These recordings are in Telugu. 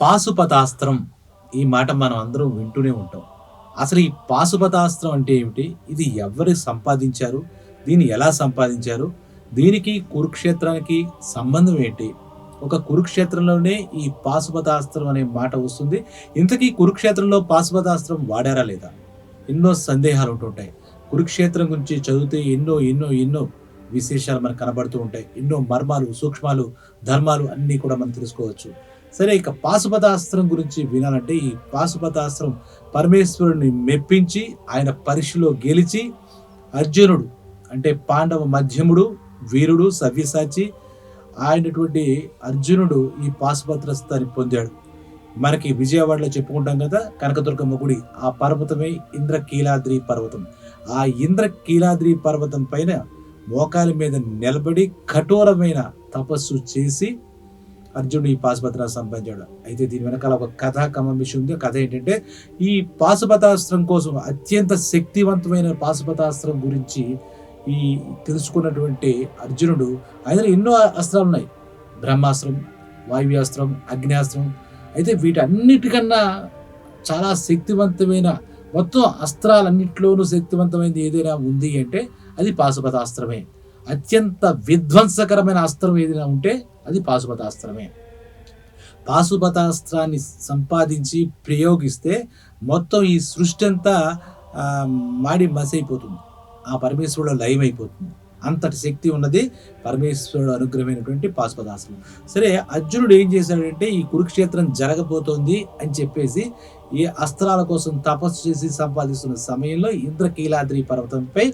పాశుపతాస్త్రం ఈ మాట మనం అందరం వింటూనే ఉంటాం. అసలు ఈ పాశుపతాస్త్రం అంటే ఏమిటి? ఇది ఎవరు సంపాదించారు? దీన్ని ఎలా సంపాదించారు? దీనికి కురుక్షేత్రానికి సంబంధం ఏంటి? ఒక కురుక్షేత్రంలోనే ఈ పాశుపతాస్త్రం అనే మాట వస్తుంది. ఇంతకీ కురుక్షేత్రంలో పాశుపతాస్త్రం వాడారా లేదా? ఎన్నో సందేహాలు ఉంటుంటాయి. కురుక్షేత్రం గురించి చదివితే ఎన్నో ఎన్నో ఎన్నో విశేషాలు మనకు కనబడుతూ ఉంటాయి. ఎన్నో మర్మాలు సూక్ష్మాలు ధర్మాలు అన్నీ కూడా మనం తెలుసుకోవచ్చు. సరే ఇక పాశుపతాస్త్రం గురించి వినాలంటే ఈ పాశుపతాస్త్రం పరమేశ్వరుని మెప్పించి ఆయన పరీక్షలో గెలిచి అర్జునుడు అంటే పాండవ మధ్యముడు వీరుడు సవ్యసాచి ఆయనటువంటి అర్జునుడు ఈ పాశుపత్రస్థాన్ని పొందాడు. మనకి విజయవాడలో చెప్పుకుంటాం కదా కనకదుర్గమ్మ గుడి ఆ పర్వతమే ఇంద్రకీలాద్రి పర్వతం. ఆ ఇంద్రకీలాద్రి పర్వతం పైన మోకాలి మీద నిలబడి కఠోరమైన తపస్సు చేసి అర్జునుడు ఈ పాశుపత్రాన్ని సంపాదించాడు. అయితే దీని వెనకాల ఒక కథ కమమిషి ఉంది. కథ ఏంటంటే ఈ పాశుపతాస్త్రం కోసం అత్యంత శక్తివంతమైన పాశుపతాస్త్రం గురించి ఈ తెలుసుకున్నటువంటి అర్జునుడు ఆయన ఎన్నో అస్త్రాలు ఉన్నాయి. బ్రహ్మాస్త్రం వాయువ్యాస్త్రం అగ్నియాస్త్రం. అయితే వీటన్నిటికన్నా చాలా శక్తివంతమైన మొత్తం అస్త్రాలన్నింటిలోనూ శక్తివంతమైనది ఏదైనా ఉంది అంటే అది పాశుపతాస్త్రమే. అత్యంత విధ్వంసకరమైన అస్త్రం ఏదైనా ఉంటే అది పాశుపతాస్త్రమే. పాశుపతాస్త్రాన్ని సంపాదించి ప్రయోగిస్తే మొత్తం ఈ సృష్టి అంతా మాడి మసైపోతుంది. ఆ పరమేశ్వరుడు లయం అయిపోతుంది అంతటి శక్తి ఉన్నది పరమేశ్వరుడు అనుగ్రహమైనటువంటి పాశుపతాస్త్రం. సరే అర్జునుడు ఏం చేశాడంటే ఈ కురుక్షేత్రం జరగబోతోంది అని చెప్పేసి ఈ అస్త్రాల కోసం తపస్సు చేసి సంపాదిస్తున్న సమయంలో ఇంద్రకీలాద్రి పర్వతంపై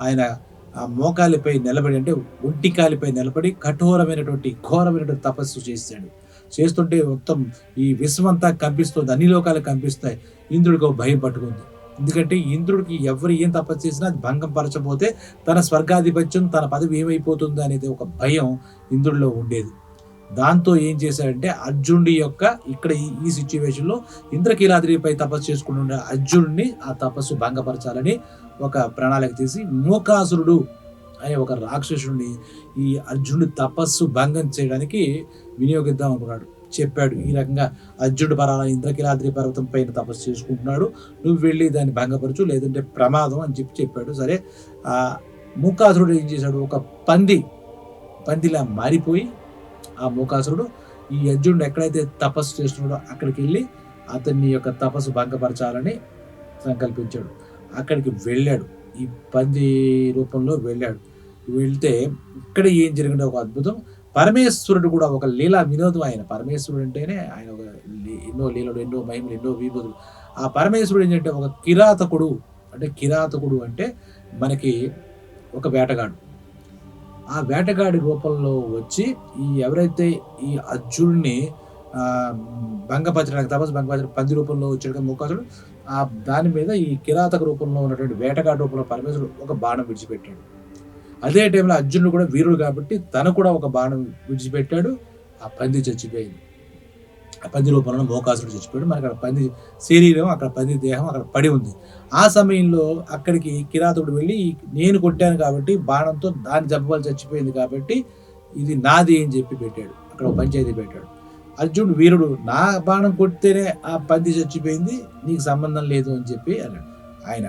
ఆయన ఆ మోకాలిపై నిలబడి అంటే ఒంటికాలిపై నిలబడి కఠోరమైనటువంటి ఘోరమైనటువంటి తపస్సు చేశాడు. చేస్తుంటే మొత్తం ఈ విశ్వమంతా కంపిస్తుంది అన్ని లోకాలు కంపిస్తాయి. ఇంద్రుడికి ఒక భయం పట్టుకుంది. ఎందుకంటే ఇంద్రుడికి ఎవరు ఏం తపస్సు చేసినా అది భంగం పరచబోతే తన స్వర్గాధిపత్యం తన పదవి ఏమైపోతుంది అనేది ఒక భయం ఇంద్రుడిలో ఉండేది. దాంతో ఏం చేశాడంటే అర్జునుడి యొక్క ఇక్కడ ఈ- ఈ సిచ్యువేషన్లో ఇంద్రకీలాద్రిపై తపస్సు చేసుకుంటున్న అర్జునుడిని ఆ తపస్సు భంగపరచాలని ఒక ప్రణాళిక తీసి మూకాసురుడు అనే ఒక రాక్షసుడిని ఈ అర్జునుడి తపస్సు భంగం చేయడానికి వినియోగిద్దాం అనుకున్నాడు. చెప్పాడు ఈ రకంగా అర్జునుడు పరాల ఇంద్రకీలాద్రి పర్వతం పైన తపస్సు చేసుకుంటున్నాడు. నువ్వు వెళ్ళి దాన్ని భంగపరచు లేదంటే ప్రమాదం అని చెప్పి చెప్పాడు. సరే ఆ మూకాసురుడు ఏం చేశాడు? ఒక పంది పందిలా మారిపోయి ఆ మూకాసురుడు ఈ అర్జునుడు ఎక్కడైతే తపస్సు చేస్తున్నాడో అక్కడికి వెళ్ళి అతన్ని యొక్క తపస్సు భంగపరచాలని సంకల్పించాడు. అక్కడికి వెళ్ళాడు. ఈ పంది రూపంలో వెళ్ళాడు. వెళ్తే ఇక్కడ ఏం జరిగిందో ఒక అద్భుతం. పరమేశ్వరుడు కూడా ఒక లీలా వినోదం ఆయన. పరమేశ్వరుడు అంటేనే ఆయన ఒక ఎన్నో లీలలు ఎన్నో మహిమలు ఎన్నో విభూతులు. ఆ పరమేశ్వరుడు ఏంటంటే ఒక కిరాతకుడు. అంటే కిరాతకుడు అంటే మనకి ఒక వేటగాడు. ఆ వేటగాడి రూపంలో వచ్చి ఈ ఎవరైతే ఈ అర్జునుడిని ఆ, భంగపరచడానికి తపస్సు భంగపరచడానికి పంది రూపంలో వచ్చాడు ముఖాసుడు ఆ దాని మీద ఈ కిరాతక రూపంలో ఉన్నటువంటి వేటగాడి రూపంలో పరమేశ్వరుడు ఒక బాణం విడిచిపెట్టాడు. అదే టైంలో అర్జునుడు కూడా వీరుడు కాబట్టి తను కూడా ఒక బాణం విడిచిపెట్టాడు ఆ పంది చచ్చిపోయింది. పంది రూపంలో మోకాసుడు చచ్చిపోయాడు. మరి అక్కడ పంది శరీరం అక్కడ పంది దేహం అక్కడ పడి ఉంది. ఆ సమయంలో అక్కడికి కిరాతుడు వెళ్ళి నేను కొట్టాను కాబట్టి బాణంతో దాని జబ్బలు చచ్చిపోయింది కాబట్టి ఇది నాది అని చెప్పి పెట్టాడు. అక్కడ ఒక పంచాయతీ పెట్టాడు. అర్జునుడు వీరుడు నా బాణం కొడితేనే ఆ పంది చచ్చిపోయింది నీకు సంబంధం లేదు అని చెప్పి అన్నాడు ఆయన.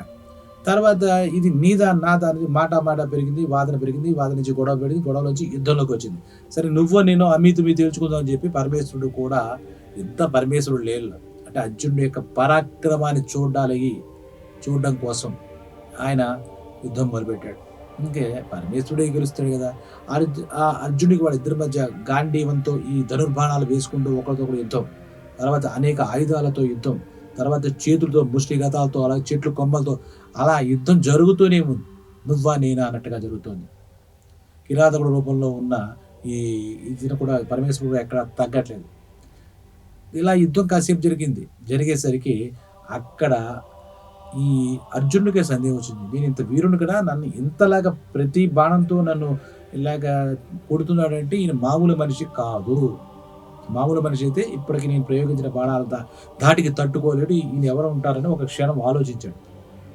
తర్వాత ఇది నీదా నాదా అనేది మాట మాట పెరిగింది వాదన పెరిగింది వాదన నుంచి గొడవ పెరిగింది గొడవ నుంచి యుద్ధంలోకి వచ్చింది. సరే నువ్వు నేను అమితు మీ తేల్చుకుందాం అని చెప్పి పరమేశ్వరుడు కూడా ఇంత పరమేశ్వరుడు లేరు అంటే అర్జునుడి యొక్క పరాక్రమాన్ని చూడాలి చూడడం కోసం ఆయన యుద్ధం మొదలుపెట్టాడు. ఇంకే పరమేశ్వరుడే గెలుస్తాడు కదా. అర్జు ఆ అర్జునుడికి వాళ్ళ ఇద్దరి మధ్య గాంధీవంతో ఈ ధనుర్బాణాలు వేసుకుంటూ ఒకరితో ఒకరు యుద్ధం. తర్వాత అనేక ఆయుధాలతో యుద్ధం. తర్వాత చేతులతో ముష్టిగతాలతో అలా చెట్లు కొమ్మలతో అలా యుద్ధం జరుగుతూనే ఉంది. నువ్వా నేనా అన్నట్టుగా జరుగుతోంది. కిరాతకుడు రూపంలో ఉన్న ఈ ఇది కూడా పరమేశ్వరుడు ఎక్కడ తగ్గట్లేదు. ఇలా యుద్ధం కాసేపు జరిగింది. జరిగేసరికి అక్కడ ఈ అర్జునుడికే సందేహం వచ్చింది. నేను ఇంత వీరుని కదా నన్ను ఇంతలాగా ప్రతి బాణంతో నన్ను ఇలాగా కొడుతున్నాడంటే ఈయన మామూలు మనిషి కాదు. మామూలు మనిషి అయితే ఇప్పటికి నేను ప్రయోగించిన బాణాల దాటికి ధాటికి తట్టుకోలేడు. ఈయన ఎవరు ఉంటారని ఒక క్షణం ఆలోచించాడు.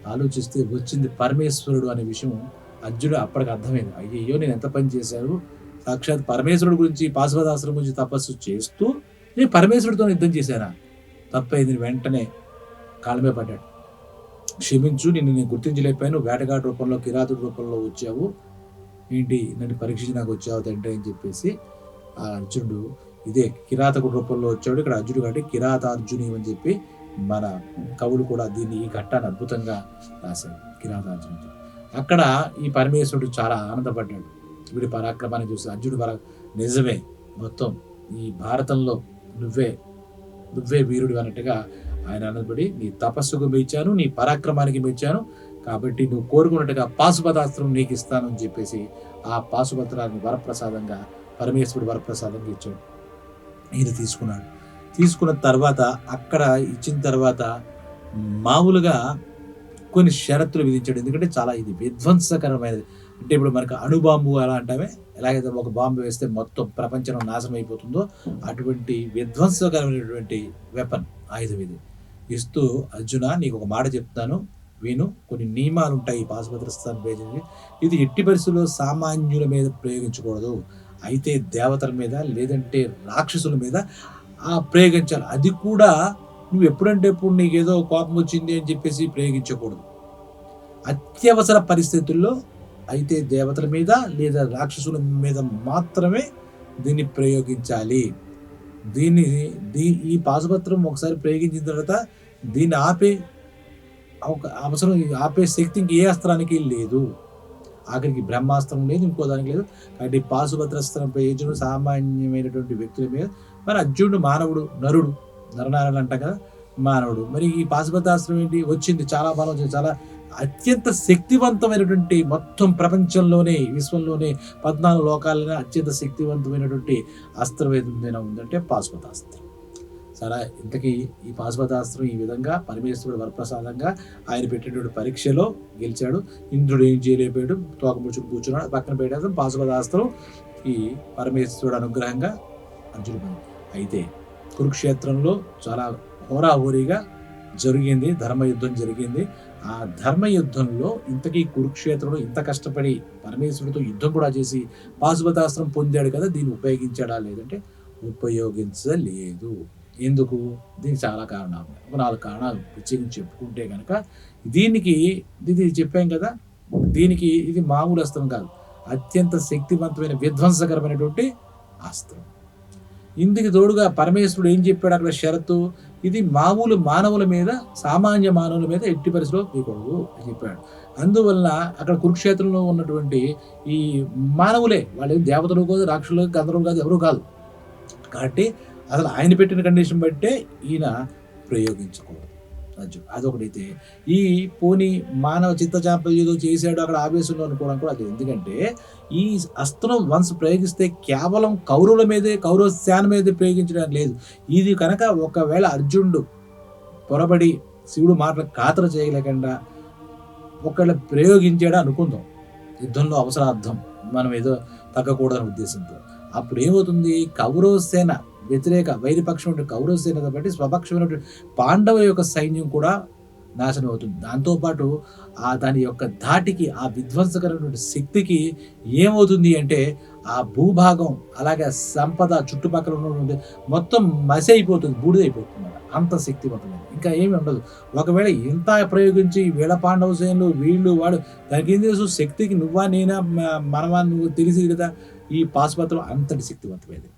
ఆలోచిస్తే వచ్చింది పరమేశ్వరుడు అనే విషయం అర్జునుడు అప్పటికి అర్థమైంది. అయ్యయ్యో నేను ఎంత పని చేశాను? సాక్షాత్ పరమేశ్వరుడు గురించి పాశుపదాశ్రం గురించి తపస్సు చేస్తూ నేను పరమేశ్వరుడితో యుద్ధం చేశానా? తప్పైంది. వెంటనే కాలమే పడ్డాడు. క్షమించు నిన్ను నేను గుర్తించలేకపోయాను. వేటగాడు రూపంలో కిరాతుడి రూపంలో వచ్చావు. ఏంటి? నన్ను పరీక్షించి నాకు వచ్చావు తండ్రి అని చెప్పేసి ఆ అర్జునుడు ఇదే కిరాతకుడు రూపంలో వచ్చాడు. ఇక్కడ అర్జునుడు కాబట్టి కిరాతార్జుని అని చెప్పి మన కవులు కూడా దీన్ని ఈ ఘట్టాన్ని అద్భుతంగా రాశారు. కిరాతార్జునుడు అక్కడ ఈ పరమేశ్వరుడు చాలా ఆనందపడ్డాడు. వీడి పరాక్రమాన్ని చూసి అర్జునుడు పరా నిజమే మొత్తం ఈ భారతంలో నువ్వే నువ్వే వీరుడు అన్నట్టుగా ఆయన అనబడి నీ తపస్సుకు మెచ్చాను నీ పరాక్రమానికి మెచ్చాను కాబట్టి నువ్వు కోరుకున్నట్టుగా పాశుపతాస్త్రం నీకు ఇస్తాను అని చెప్పేసి ఆ పాశుపత్రాన్ని వరప్రసాదంగా పరమేశ్వరుడు వరప్రసాదంగా ఇచ్చాడు. ఈయన తీసుకున్నాడు. తీసుకున్న తర్వాత అక్కడ ఇచ్చిన తర్వాత మామూలుగా కొన్ని షరతులు విధించాడు. ఎందుకంటే చాలా ఇది విధ్వంసకరమైనది. అంటే ఇప్పుడు మనకు అణుబాంబు అలా అంటామే ఎలాగైతే ఒక బాంబు వేస్తే మొత్తం ప్రపంచం నాశనం అయిపోతుందో అటువంటి విధ్వంసకరమైనటువంటి వెపన్ ఆయుధం ఇది. ఇస్తూ అర్జున నీకు ఒక మాట చెప్తాను విను. కొన్ని నియమాలు ఉంటాయి ఈ పాశుపత్రస్థానం పేజీ ఇది ఎట్టి పరిస్థితుల్లో సామాన్యుల మీద ప్రయోగించకూడదు. అయితే దేవతల మీద లేదంటే రాక్షసుల మీద ఆ ప్రయోగించాలి. అది కూడా నువ్వు ఎప్పుడంటే ఎప్పుడు నీకేదో కోపం వచ్చింది అని చెప్పేసి ప్రయోగించకూడదు. అత్యవసర పరిస్థితుల్లో అయితే దేవతల మీద లేదా రాక్షసుల మీద మాత్రమే దీన్ని ప్రయోగించాలి. దీన్ని దీ ఈ పాశపత్రం ఒకసారి ప్రయోగించిన తర్వాత దీన్ని ఆపే ఒక అవసరం ఆపే శక్తి ఇంక ఏ అస్త్రానికి లేదు. ఆఖరికి బ్రహ్మాస్త్రం లేదు ఇంకో దానికి లేదు. కాబట్టి పాశుభద్రాస్త్రం ప్రయోజనం సామాన్యమైనటువంటి వ్యక్తుల మీద. మరి అర్జునుడు మానవుడు నరుడు నరనారాయణ అంట కదా మానవుడు. మరి ఈ పాశుభద్రాస్త్రం ఏంటి? వచ్చింది చాలా బలం వచ్చింది చాలా అత్యంత శక్తివంతమైనటువంటి మొత్తం ప్రపంచంలోనే విశ్వంలోనే పద్నాలుగు లోకాలనే అత్యంత శక్తివంతమైనటువంటి అస్త్రం ఏదైనా ఉందంటే పాశుపతాస్త్రం. సరే ఇంతకీ ఈ పాశుపతాస్త్రం ఈ విధంగా పరమేశ్వరుడు వరప్రసాదంగా ఆయన పెట్టినటువంటి పరీక్షలో గెలిచాడు. ఇంద్రుడు ఏం చేయలేకపోయాడు తోక ముచ్చుకు కూర్చున్నాడు పక్కన పెట్టేస్తాం పాశుపతాస్త్రం ఈ పరమేశ్వరుడు అనుగ్రహంగా అర్జునుడు. అయితే కురుక్షేత్రంలో చాలా హోరాహోరీగా జరిగింది ధర్మయుద్ధం జరిగింది. ఆ ధర్మ యుద్ధంలో ఇంతకీ కురుక్షేత్రంలో ఇంత కష్టపడి పరమేశ్వరుడితో యుద్ధం కూడా చేసి పాశుపతాస్త్రం పొందాడు కదా దీన్ని ఉపయోగించాడా లేదంటే ఉపయోగించలేదు. ఎందుకు? దీనికి చాలా కారణాలు ఒక నాలుగు కారణాలు ప్రత్యేకించి చెప్పుకుంటే కనుక దీనికి ఇది చెప్పాం కదా దీనికి ఇది మామూలు అస్త్రం కాదు. అత్యంత శక్తివంతమైన విధ్వంసకరమైనటువంటి అస్త్రం. ఇందుకు తోడుగా పరమేశ్వరుడు ఏం చెప్పాడు అక్కడ షరతు? ఇది మామూలు మానవుల మీద సామాన్య మానవుల మీద ఎట్టి పరిస్థితిలో తీయకూడదు అని చెప్పాడు. అందువల్ల అక్కడ కురుక్షేత్రంలో ఉన్నటువంటి ఈ మానవులే వాళ్ళు దేవతలు కాదు రాక్షసులు గంధర్వులు కాదు ఎవరు కాదు. కాబట్టి అసలు ఆయన పెట్టిన కండిషన్ బట్టే ఈయన ప్రయోగించకూడదు అర్జున్ అదొకటైతే ఈ పోని మానవ చిత్తచాపలు ఏదో చేశాడు అక్కడ ఆవేశంలో అనుకోవడం కూడా అది ఎందుకంటే ఈ అస్త్రం వన్స్ ప్రయోగిస్తే కేవలం కౌరవుల మీదే కౌరవ శాన మీదే ప్రయోగించడం లేదు. ఇది కనుక ఒకవేళ అర్జునుడు పొరబడి శివుడు మాటలు ఖాతర చేయలేకుండా ఒకవేళ ప్రయోగించాడు అనుకుందాం. యుద్ధంలో అవసరార్థం మనం ఏదో తగ్గకూడదనే ఉద్దేశంతో. అప్పుడు ఏమవుతుంది కౌరవ సేన వ్యతిరేక వైరిపక్షం కౌరవ సేన కాబట్టి స్వపక్షమైనటువంటి పాండవ యొక్క సైన్యం కూడా నాశనం అవుతుంది. దాంతోపాటు ఆ దాని యొక్క ధాటికి ఆ విధ్వంసకరమైనటువంటి శక్తికి ఏమవుతుంది అంటే ఆ భూభాగం అలాగే సంపద చుట్టుపక్కల ఉన్నటువంటి మొత్తం మసి అయిపోతుంది బూడిదైపోతుంది. అంత శక్తివంతమైనది ఇంకా ఏమి ఉండదు. ఒకవేళ ఇంత ప్రయోగించి వీళ్ళ పాండవ సేనలు వీళ్ళు వాడు దానికి ఏం తెలుసు? శక్తికి నువ్వా నేనా మనవా నువ్వు తెలిసింది కదా. ఈ పాశుపత్రం అంతటి శక్తివంతమైనది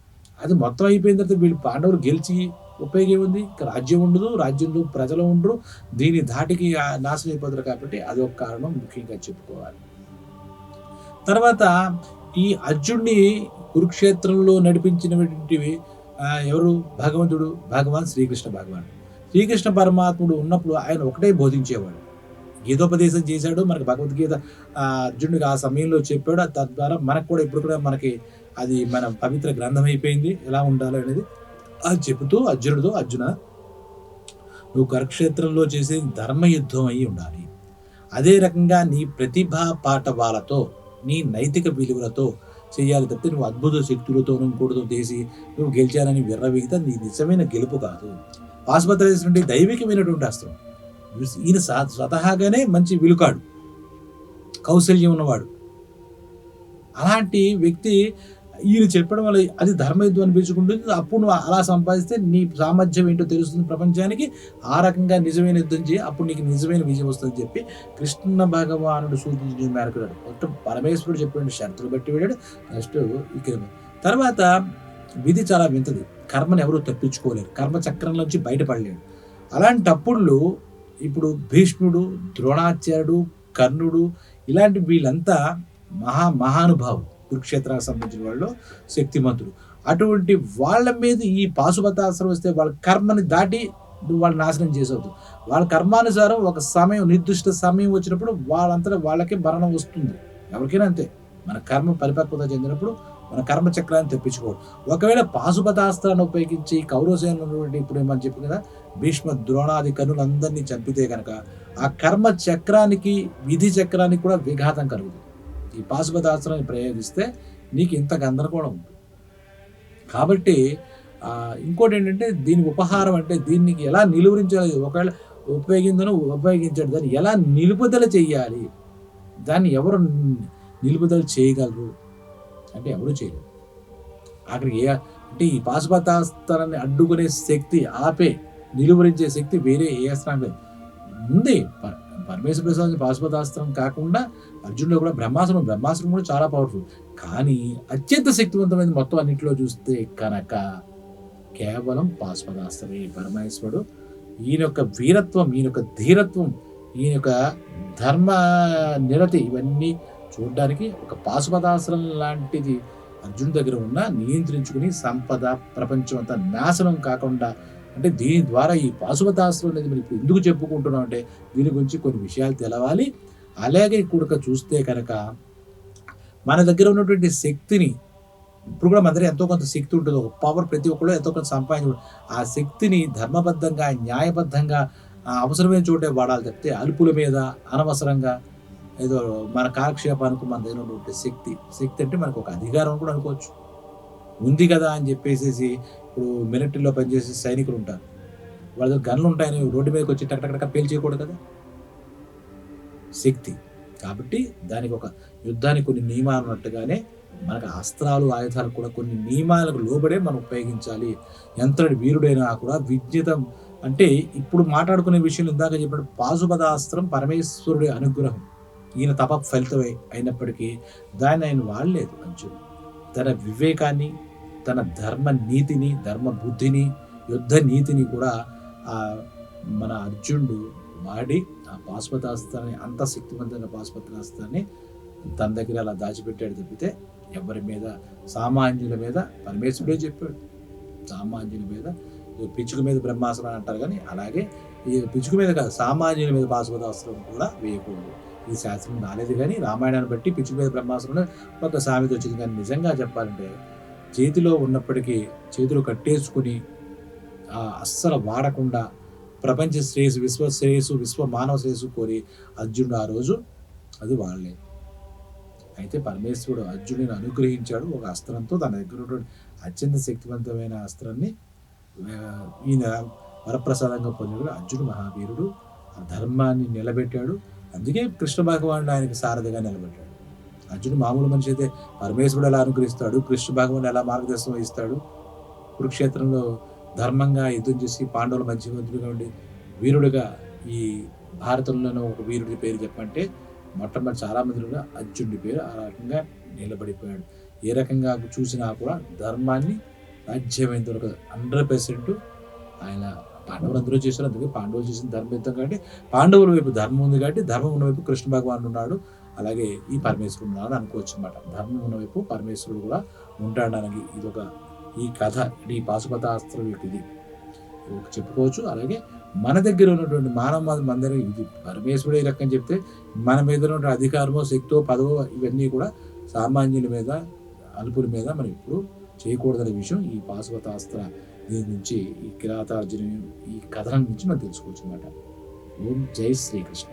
అది మొత్తం అయిపోయిన తర్వాత వీళ్ళు పాండవులు గెలిచి ఉపయోగం ఏముంది? రాజ్యం ఉండదు రాజ్యంలో ప్రజలు ఉండరు. దీని ధాటికి ఆ నాశనం అయిపోతారు కాబట్టి అది ఒక కారణం ముఖ్యంగా చెప్పుకోవాలి. తర్వాత ఈ అర్జున్ని కురుక్షేత్రంలో నడిపించినటువంటివి ఎవరు? భగవంతుడు భగవాన్ శ్రీకృష్ణ భగవాన్. శ్రీకృష్ణ పరమాత్ముడు ఉన్నప్పుడు ఆయన ఒకటే బోధించేవాడు. గీతోపదేశం చేశాడు మనకి భగవద్గీత అర్జునుడికి ఆ సమయంలో చెప్పాడు. తద్వారా మనకు కూడా ఇప్పుడు కూడా మనకి అది మన పవిత్ర గ్రంథం అయిపోయింది ఎలా ఉండాలి అనేది అది చెబుతూ అర్జునుడు అర్జున నువ్వు కరుక్షేత్రంలో చేసే ధర్మయుద్ధం అయి ఉండాలి. అదే రకంగా నీ ప్రతిభా పాఠవాలతో నీ నైతిక విలువలతో చేయాలి తప్పితే నువ్వు అద్భుత శక్తులతో కూడతో చేసి నువ్వు గెలిచానని విర్రవీగితే నీ నిజమైన గెలుపు కాదు. పాశుపత్ర నుండి దైవికమైనటువంటి అస్త్రం. ఈయన స- స్వతహాగానే మంచి విలుకాడు. కౌశల్యం ఉన్నవాడు. అలాంటి వ్యక్తి ఈయన చెప్పడం వల్ల అది ధర్మయుద్ధం అనిపించుకుంటుంది అప్పుడు నువ్వు అలా సంపాదిస్తే నీ సామర్థ్యం ఏంటో తెలుస్తుంది ప్రపంచానికి. ఆ రకంగా నిజమైన యుద్ధం చేయి. అప్పుడు నీకు నిజమైన విజయం వస్తుందని చెప్పి కృష్ణ భగవానుడు సూచించిన మేరకు మొత్తం పరమేశ్వరుడు చెప్పాడు షరతులు బట్టి వెళ్ళాడు. నెక్స్ట్ ఇక్కడ తర్వాత విధి చాలా వింతది. కర్మను ఎవరు తప్పించుకోలేరు. కర్మ చక్రంలోంచి బయటపడలేడు అలాంటప్పుడు ఇప్పుడు భీష్ముడు ద్రోణాచార్యుడు కర్ణుడు ఇలాంటి వీళ్ళంతా మహా మహానుభావులు. కురుక్షేత్రానికి సంబంధించిన వాళ్ళు శక్తిమంతులు. అటువంటి వాళ్ళ మీద ఈ పాశుపతాస్త్రం వస్తే వాళ్ళ కర్మని దాటి వాళ్ళు నాశనం చేసేవద్దు వాళ్ళ కర్మానుసారం ఒక సమయం నిర్దిష్ట సమయం వచ్చినప్పుడు వాళ్ళంతటా వాళ్ళకి మరణం వస్తుంది. ఎవరికైనా అంతే. మన కర్మ పరిపక్వత చెందినప్పుడు మన కర్మ చక్రాన్ని తెప్పించుకోవడం. ఒకవేళ పాశుపతాస్త్రాన్ని ఉపయోగించి కౌరవసేన ఇప్పుడు ఏమని చెప్పి కదా? భీష్మ ద్రోణాది కనులందరినీ చంపితే కనుక ఆ కర్మ చక్రానికి విధి చక్రానికి కూడా విఘాతం కలుగుతుంది. ఈ పాశుపతాస్త్రాన్ని ప్రయోగిస్తే నీకు ఇంత గందరగోళం ఉంటుంది కాబట్టి ఇంకోటి ఏంటంటే దీనికి ఉపహారం అంటే దీనికి ఎలా నిలువరించాలి? ఒకవేళ ఉపయోగించను ఉపయోగించాడు దాన్ని ఎలా నిలుపుదల చేయాలి దాన్ని ఎవరు నిలుపుదల చేయగలరు? అంటే ఎవరు చేయలేరు. అక్కడికి ఏ అంటే ఈ పాశుపతాస్త్రాన్ని అడ్డుకునే శక్తి ఆపే నిలువరించే శక్తి వేరే ఏ అస్త్రం లేదు. ఉంది పరమేశ్వర ప్రసాద్ పాశుపతాస్త్రం కాకుండా అర్జునుడు కూడా బ్రహ్మాస్త్రం బ్రహ్మాస్త్రం కూడా చాలా పవర్ఫుల్ కానీ అత్యంత శక్తివంతమైనది మొత్తం అన్నింటిలో చూస్తే కనుక కేవలం పాశుపతాస్త్రమే పరమేశ్వరుడు. ఈయన యొక్క వీరత్వం ఈయన యొక్క ధీరత్వం ఈయన యొక్క ధర్మ నిరతి ఇవన్నీ చూడడానికి ఒక పాశుపతాస్త్రం లాంటిది అర్జున్ దగ్గర ఉన్న నియంత్రించుకుని సంపద ప్రపంచం అంతా నాశనం కాకుండా అంటే దీని ద్వారా ఈ పాశుపతాస్త్రం అనేది మనం ఇప్పుడు ఎందుకు చెప్పుకుంటున్నాం అంటే దీని గురించి కొన్ని విషయాలు తెలవాలి. అలాగే కూడక చూస్తే కనుక మన దగ్గర ఉన్నటువంటి శక్తిని ఇప్పుడు కూడా మన ఎంతో కొంత శక్తి ఉంటుంది. ఒక పవర్ ప్రతి ఒక్కరు ఎంతో కొంత సంపాదించు ఆ శక్తిని ధర్మబద్ధంగా న్యాయబద్ధంగా అవసరమైన చోటే వాడాలి తప్పితే అలుపుల మీద అనవసరంగా ఏదో మన కాలక్షేపానికి మన దగ్గర ఉన్నటువంటి శక్తి. శక్తి అంటే మనకు ఒక అధికారం కూడా అనుకోవచ్చు. ఉంది కదా అని చెప్పేసి ఇప్పుడు మిలిటరీలో పనిచేసే సైనికులు ఉంటారు వాళ్ళ దగ్గర గన్లు ఉంటాయని రోడ్డు మీదకి వచ్చి టక్ టక్ పేల్చేయకూడదు కదా? శక్తి. కాబట్టి దానికి ఒక యుద్ధానికి కొన్ని నియమాలు ఉన్నట్టుగానే మనకు అస్త్రాలు ఆయుధాలు కూడా కొన్ని నియమాలకు లోబడే మనం ఉపయోగించాలి. ఎంతటి వీరుడైనా కూడా విజ్ఞతం అంటే ఇప్పుడు మాట్లాడుకునే విషయం ఇందాక చెప్పినట్టు పాశుపదాస్త్రం పరమేశ్వరుడి అనుగ్రహం. ఈయన తప ఫలితమే అయినప్పటికీ దాన్ని ఆయన వాడలేదు మంచు తన వివేకాన్ని తన ధర్మ నీతిని ధర్మ బుద్ధిని యుద్ధ నీతిని కూడా ఆ మన అర్జునుడు వాడి ఆ పాశుపతాస్త్రాన్ని అంత శక్తివంతమైన పాశుపతాస్త్రాన్ని తన దగ్గర అలా దాచిపెట్టాడు తప్పితే ఎవరి మీద? సామాన్యుల మీద? పరమేశ్వరుడే చెప్పాడు. సామాన్యుల మీద? పిచ్చుకు పిచ్చుక మీద బ్రహ్మాస్త్రం అంటారు కానీ అలాగే ఈ పిచ్చుక మీద కాదు సామాన్యుల మీద పాశుపతాస్త్రం కూడా వేయకూడదు. ఈ శాస్త్రం రాలేదు కానీ రామాయణాన్ని బట్టి పిచ్చుక మీద బ్రహ్మాస్త్రం ఒక సామెత వచ్చింది. కానీ నిజంగా చెప్పాలంటే చేతిలో ఉన్నప్పటికీ చేతులు కట్టేసుకుని ఆ అస్సలు వాడకుండా ప్రపంచ శ్రేయస్సు విశ్వ శ్రేయస్సు విశ్వ మానవ శ్రేయస్సు కోరి అర్జునుడు ఆ రోజు అది వాడలేదు అయితే పరమేశ్వరుడు అర్జునుడిని అనుగ్రహించాడు. ఒక అస్త్రంతో తన దగ్గర అత్యంత శక్తివంతమైన అస్త్రాన్ని ఈయన వరప్రసాదంగా పొందాడు అర్జునుడు మహావీరుడు ఆ ధర్మాన్ని నిలబెట్టాడు. అందుకే కృష్ణ భగవానుడు ఆయనకి సారథిగా నిలబెట్టాడు అర్జునుడు మామూలు మనిషి అయితే పరమేశ్వరుడు ఎలా అనుగ్రహిస్తాడు? కృష్ణ భగవానుడు ఎలా మార్గదర్శనం వహిస్తాడు కురుక్షేత్రంలో ధర్మంగా యుద్ధం చేసి పాండవుల మధ్య మధ్యమంతుడిగా ఉండి వీరుడిగా ఈ భారతంలోనూ ఒక వీరుడి పేరు చెప్పంటే మొట్టమొదటి చాలా మంది కూడా అర్జునుడి పేరు ఆ రకంగా నిలబడిపోయాడు. ఏ రకంగా చూసినా కూడా ధర్మాన్ని రాజ్యమైనంత వరకు హండ్రెడ్ పర్సెంట్ ఆయన పాండవులు అందరూ చేశారు. అందుకే పాండవులు చేసిన ధర్మయుద్ధం కాబట్టి పాండవుల వైపు ధర్మం ఉంది కాబట్టి ధర్మం ఉన్న వైపు కృష్ణ భగవాన్ ఉన్నాడు అలాగే ఈ పరమేశ్వరుడు ఉన్నాడు అనుకోవచ్చు అనమాట ధర్మం ఉన్న వైపు పరమేశ్వరుడు కూడా ఉంటాడడానికి ఇది ఒక ఈ కథ. ఈ పాశుపతాస్త్రం యొక్క ఇది చెప్పుకోవచ్చు. అలాగే మన దగ్గర ఉన్నటువంటి మానవ మందరి ఇది. పరమేశ్వరుడు ఈ రకం చెప్తే మన మీద ఉన్నటువంటి అధికారమో శక్తో పదవో ఇవన్నీ కూడా సామాన్యుల మీద అలుపుల మీద మనం ఇప్పుడు చేయకూడదనే విషయం ఈ పాశుపతాస్త్ర దీని నుంచి ఈ కిరాతార్జున ఈ కథనం నుంచి మనం తెలుసుకోవచ్చు అనమాట ఓం జై శ్రీకృష్ణ.